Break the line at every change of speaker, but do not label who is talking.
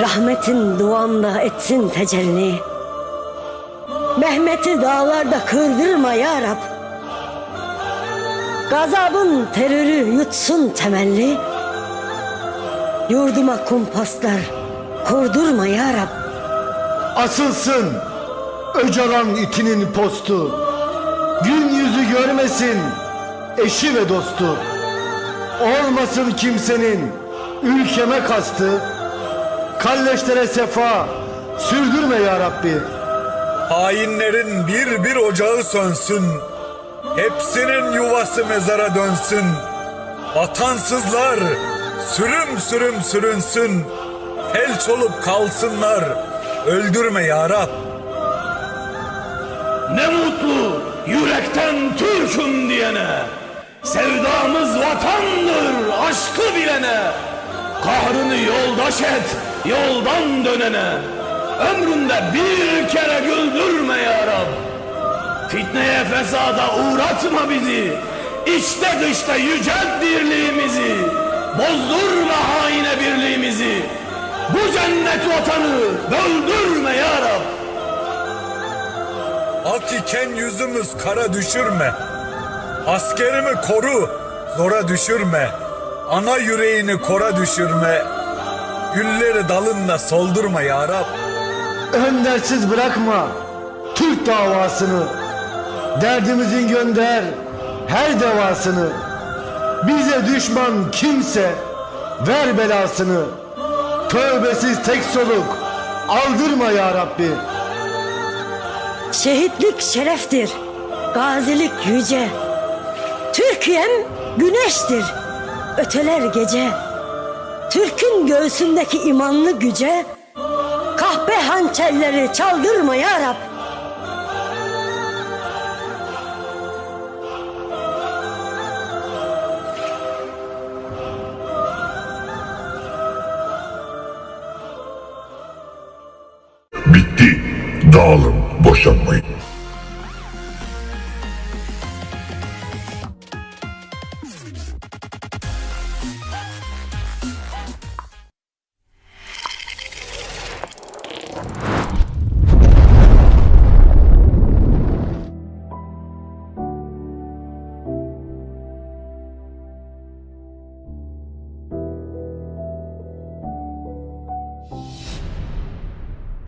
Rahmetin duamda etsin tecelli. Mehmet'i dağlarda kırdırma ya Rab. Gazabın terörü yutsun temelli. Yurduma kumpaslar kurdurma ya Rab.
Asılsın Öcalan itinin postu Gün yüzü görmesin eşi ve dostu Olmasın kimsenin ülkeme kastı Kalleşlere sefa sürdürme ya Rabbi
Hainlerin bir bir ocağı sönsün. Hepsinin yuvası mezara dönsün. Vatansızlar sürüm sürüm sürünsün. Felç olup kalsınlar. Öldürme ya Rab.
Ne mutlu yürekten Türk'üm diyene Sevdamız vatandır aşkı bilene Kahrını yoldaş et yoldan dönene Ömründe bir kere güldürme ya Rab Fitneye fesada uğratma bizi İçte dışta yücelt birliğimizi Bozdurma haine birliğimizi Bu cennet vatanı böldürme ya Rab
Ak iken yüzümüz kara düşürme. Askerimi koru, zora düşürme. Ana yüreğini kora düşürme. Gülleri dalında soldurma ya Rab.
Öndersiz bırakma Türk davasını Derdimizin gönder her devasını Bize düşman kimse ver belasını Tövbesiz tek soluk aldırma ya Rabbi
Şehitlik şereftir, gazilik yüce. Türkiye'm güneştir, öteler gece. Türk'ün göğsündeki imanlı güce, kahpe hançerleri çaldırma ya Rab.
Bitti. Dağılın, boşanmayın.